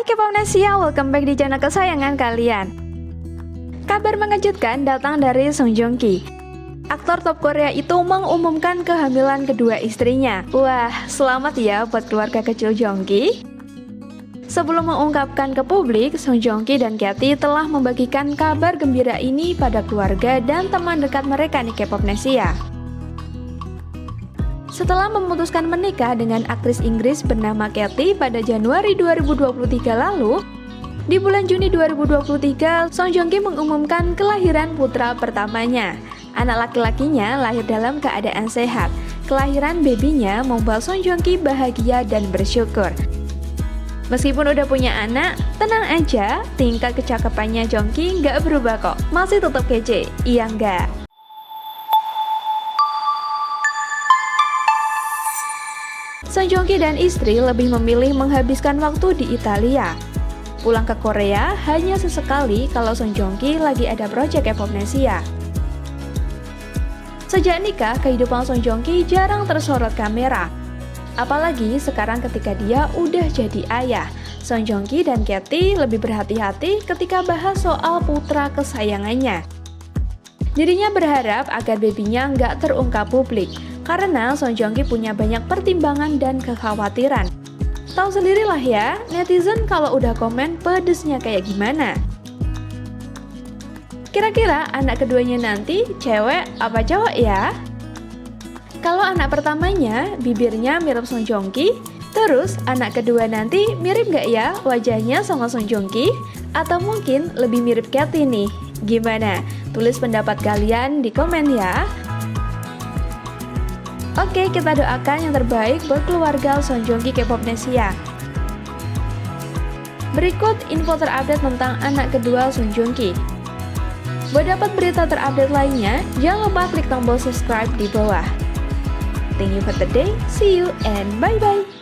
Hai Kepomnesia, welcome back di channel kesayangan kalian. Kabar mengejutkan datang dari Song Joong Ki. Aktor top Korea itu mengumumkan kehamilan kedua istrinya. Wah, selamat ya buat keluarga kecil Joong Ki. Sebelum mengungkapkan ke publik, Song Joong Ki dan Kathy telah membagikan kabar gembira ini pada keluarga dan teman dekat mereka di K-Popnesia. Setelah memutuskan menikah dengan aktris Inggris bernama Kathy pada Januari 2023 lalu, di bulan Juni 2023, Song Joong Ki mengumumkan kelahiran putra pertamanya. Anak laki-lakinya lahir dalam keadaan sehat. Kelahiran babynya membuat Song Joong Ki bahagia dan bersyukur. Meskipun udah punya anak, tenang aja, tingkat kecakapannya Jongki nggak berubah kok. Masih tetap kece, iya nggak? Song Joong Ki dan istri lebih memilih menghabiskan waktu di Italia. Pulang ke Korea hanya sesekali kalau Song Joong Ki lagi ada proyek Epomnesia. Sejak nikah, kehidupan Song Joong Ki jarang tersorot kamera. Apalagi sekarang ketika dia udah jadi ayah. Song Joong Ki dan Kathy lebih berhati-hati ketika bahas soal putra kesayangannya. Dirinya berharap agar babynya nggak terungkap publik, karena Song Joong Ki punya banyak pertimbangan dan kekhawatiran. Tahu sendirilah ya, netizen kalau udah komen pedesnya kayak gimana. Kira-kira anak keduanya nanti cewek apa cowok ya? Kalau anak pertamanya bibirnya mirip Song Joong Ki, terus anak kedua nanti mirip nggak ya wajahnya sama Song Joong Ki? Atau mungkin lebih mirip Kathy nih? Gimana? Tulis pendapat kalian di komen ya. Oke, kita doakan yang terbaik buat keluarga Song Joong Ki K-Popnesia. Berikut info terupdate tentang anak kedua Song Joong Ki. Buat dapat berita terupdate lainnya, jangan lupa klik tombol subscribe di bawah. Thank you for today, see you and bye-bye!